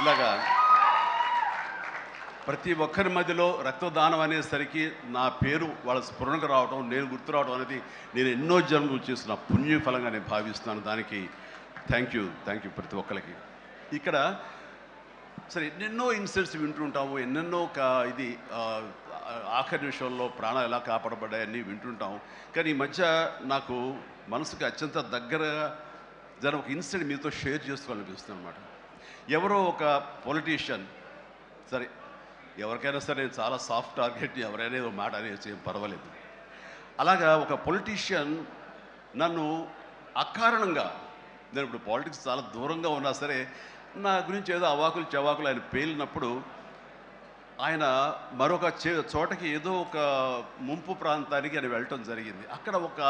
ఇలాగా ప్రతి ఒక్కరి మధ్యలో రక్తదానం అనేసరికి నా పేరు వాళ్ళ స్ఫురణకు రావడం నేను గుర్తు రావడం అనేది నేను ఎన్నో జన్మలు చేసిన పుణ్యఫలంగా నేను భావిస్తున్నాను. దానికి థ్యాంక్ యూ థ్యాంక్ యూ ప్రతి ఒక్కరికి. ఇక్కడ సరే ఎన్నెన్నో ఇన్సిడెంట్స్ వింటుంటాము ఎన్నెన్నో కా ఇది ఆఖరి నిమిషంలో ప్రాణాలు ఎలా కాపాడబడ్డాయని వింటుంటాం కానీ ఈ మధ్య నాకు మనసుకు అత్యంత దగ్గరగా జరిగిన ఒక ఇన్సిడెంట్ మీతో షేర్ చేసుకోవాలనిపిస్తుంది అనమాట ఎవరో ఒక పొలిటీషియన్ సరే ఎవరికైనా సరే నేను చాలా సాఫ్ట్ టార్గెట్ ఎవరైనా ఏదో మాట అనేసి పర్వాలేదు. అలాగా ఒక పొలిటీషియన్ నన్ను అకారణంగా నేను ఇప్పుడు పాలిటిక్స్ చాలా దూరంగా ఉన్నా సరే నా గురించి ఏదో అవాకులు చవాకులు ఆయన పేలినప్పుడు ఆయన మరొక చే చోటకి ఏదో ఒక ముంపు ప్రాంతానికి ఆయన వెళ్ళటం జరిగింది. అక్కడ ఒక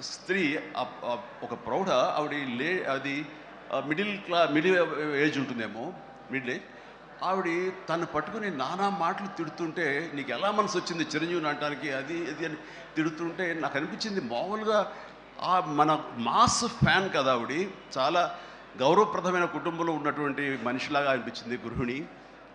స్త్రీ ఒక ప్రౌఢ ఆవిడ లే అది మిడిల్ క్లా మిడిల్ ఏజ్ ఉంటుందేమో మిడిల్ ఏజ్. ఆవిడ తను పట్టుకుని నానా మాటలు తిడుతుంటే నీకు ఎలా మనసు వచ్చింది చిరంజీవిని అనడానికి అది ఇది అని తిడుతుంటే నాకు అనిపించింది మామూలుగా ఆ మన మాస్ ఫ్యాన్ కదా ఆవిడ. చాలా గౌరవప్రదమైన కుటుంబంలో ఉన్నటువంటి మనిషిలాగా అనిపించింది గృహిణి.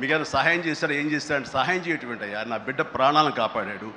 మీకు ఏమైనా సహాయం చేశారా ఏం చేశారంటే సహాయం చేయటం ఏంటయ్యా? నా బిడ్డ ప్రాణాలను కాపాడాడు.